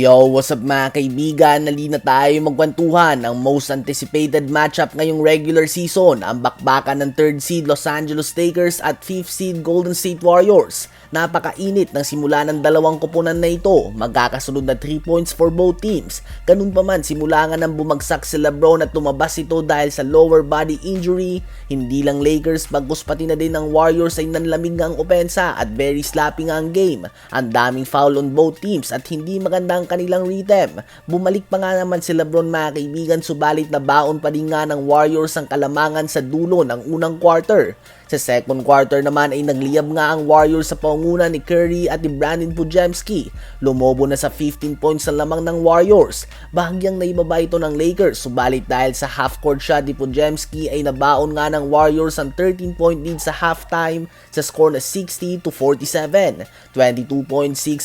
Yo, what's up mga kaibigan? Nali na tayo magkwentuhan ang most anticipated matchup ngayong regular season, ang bakbakan ng 3rd seed Los Angeles Lakers at 5th seed Golden State Warriors. Napakainit ng simula ng dalawang kupunan na ito, magkakasunod na 3 points for both teams. Ganun pa man, simula nga nang bumagsak si Lebron at tumabas ito dahil sa lower body injury, hindi lang Lakers bagkus pati na din ng Warriors ay nanlamig ang opensa at very slappy nga ang game. Ang daming foul on both teams at hindi maganda ang kanilang rhythm. Bumalik pa nga naman si Lebron mga kaibigan subalit na baon pa din nga ng Warriors ang kalamangan sa dulo ng unang quarter. Sa second quarter naman ay nagliyab nga ang Warriors sa panguna ni Curry at ni Brandon Pujemski. Lumobo na sa 15 points sa lamang ng Warriors. Bahagyang naibaba ito ng Lakers subalit dahil sa half-court shot ni Pujemski ay nabaon nga ng Warriors ang 13 point lead sa halftime sa score na 60 to 47. 22.6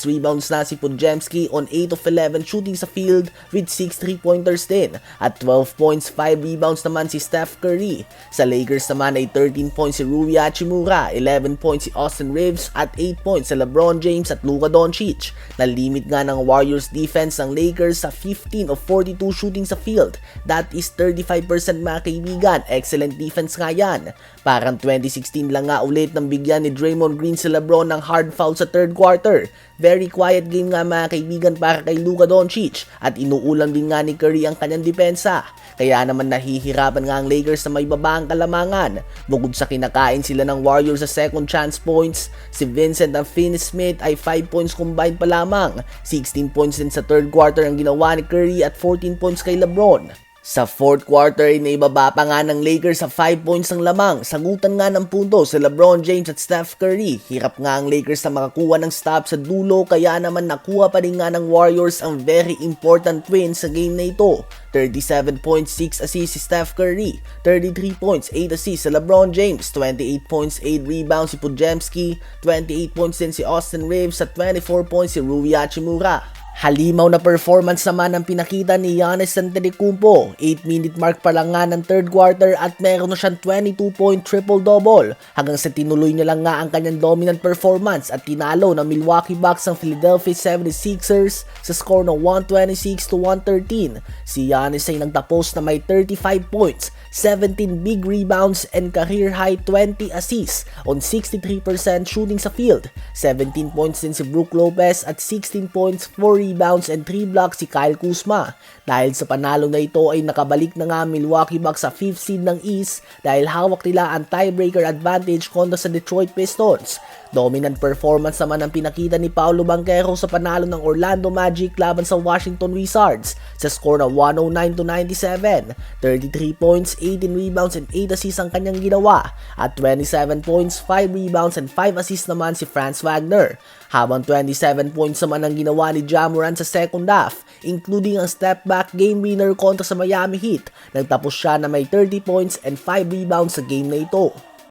rebounds na si Pujemski on 8 of 11 shooting sa field with 6 3-pointers din at 12 points 5 rebounds naman si Steph Curry. Sa Lakers naman ay 13 points si Rui Hachimura, 11 points si Austin Reeves at 8 points si LeBron James at Luka Doncic. Nalimit nga ng Warriors defense ng Lakers sa 15 of 42 shooting sa field. That is 35% mga kaibigan. Excellent defense nga yan. Parang 2016 lang nga ulit nang bigyan ni Draymond Green si LeBron ng hard foul sa third quarter. Very quiet game nga mga kaibigan para kay Luka Doncic at inuulang din nga ni Curry ang kanyang depensa. Kaya naman nahihirapan nga ang Lakers na may baba ang kalamangan. Bukod sa kinakain sila ng Warriors sa second chance points, si Vincent at Finney Smith ay 5 points combined pa lamang. 16 points din sa third quarter ang ginawa ni Curry at 14 points kay LeBron. Sa fourth quarter ay naibaba pa nga ng Lakers sa 5 points ng lamang. Sagutan nga ng punto si LeBron James at Steph Curry. Hirap nga ang Lakers na makakuha ng stop sa dulo kaya naman nakuha pa rin nga ng Warriors ang very important win sa game na ito. 37.6 assists si Steph Curry, 33 points, 8 assists si LeBron James, 28 points, 8 rebounds si Pujemski, 28 points din si Austin Reeves at 24 points si Rui Hachimura. Halimaw na performance naman ang pinakita ni Giannis Antetokounmpo. 8 minute mark pa lang nga ng third quarter at meron na siyang 22 point triple-double hanggang sa tinuloy niya lang nga ang kanyang dominant performance at tinalo ng Milwaukee Bucks ang Philadelphia 76ers sa score ng 126 to 113. Si Giannis ay nagtapos na may 35 points, 17 big rebounds and career high 20 assists on 63% shooting sa field. 17 points din si Brook Lopez at 16 points, 4 rebounds and 3 blocks si Kyle Kuzma. Dahil sa panalo na ito ay nakabalik na nga Milwaukee Bucks sa 5th seed ng East dahil hawak nila ang tiebreaker advantage kontra sa Detroit Pistons. Dominant performance naman ang pinakita ni Paolo Banquero sa panalo ng Orlando Magic laban sa Washington Wizards sa score na 109 to 97. 33 points, 18 rebounds and 8 assists ang kanyang ginawa at 27 points, 5 rebounds and 5 assists naman si Franz Wagner. Habang 27 points naman ang ginawa ni Jamoran sa second half, including ang step back game winner kontra sa Miami Heat. Nagtapos siya na may 30 points and 5 rebounds sa game na ito.